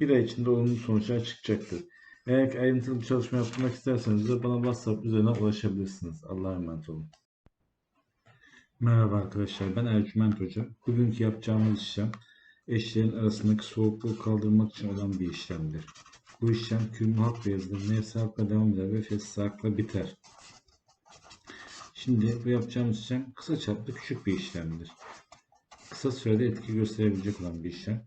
Bir ay içinde olumlu sonuçlar çıkacaktır. Eğer ayrıntılı bir çalışma yapmak isterseniz de bana WhatsApp üzerinden ulaşabilirsiniz. Allah'a emanet olun. Merhaba arkadaşlar ben Ercüment Hoca. Bugünkü yapacağımız işlem eşlerin arasındaki soğukluğu kaldırmak için olan bir işlemdir. Bu işlem kürmü hakla yazılır, nefsi hakla devam eder ve fesli hakla biter. Şimdi bu yapacağımız işlem kısa çaplı küçük bir işlemdir. Kısa sürede etki gösterebilecek olan bir işlem.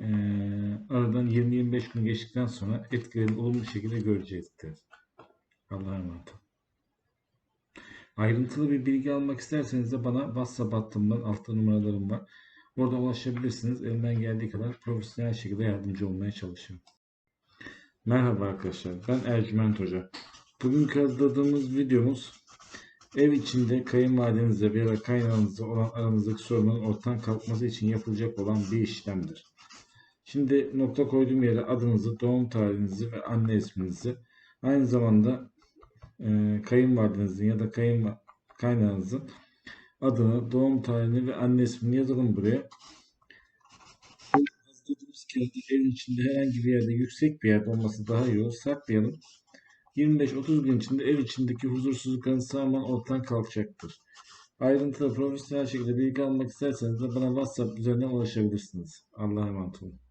Ee, aradan 20-25 gün geçtikten sonra etkilerini olumlu şekilde görecektir. Allah'a emanet. Ayrıntılı bir bilgi almak isterseniz de bana WhatsApp hattımdan altta numaralarım var. Orada ulaşabilirsiniz. Elimden geldiği kadar profesyonel şekilde yardımcı olmaya çalışıyorum. Merhaba arkadaşlar. Ben Ercüment Hoca. Bugünkü hazırladığımız videomuz ev içinde kayınvalidenizle veya kaynağınızla olan aranızdaki sorunun ortadan kalkması için yapılacak olan bir işlemdir. Şimdi nokta koyduğum yere adınızı, doğum tarihinizi ve anne isminizi aynı zamanda e, kayınvalidenizin ya da kayın kaynağınızın adını, doğum tarihini ve anne ismini yazalım buraya. Bu Hazırladığımız kağıdı evin içinde herhangi bir yerde yüksek bir yerde olması daha iyi olur. Saklayalım. 25-30 gün içinde ev içindeki huzursuzlukların tamamen ortadan kalkacaktır. Ayrıntılı profesyonel şekilde bilgi almak isterseniz de bana WhatsApp üzerinden ulaşabilirsiniz. Allah'a emanet olun.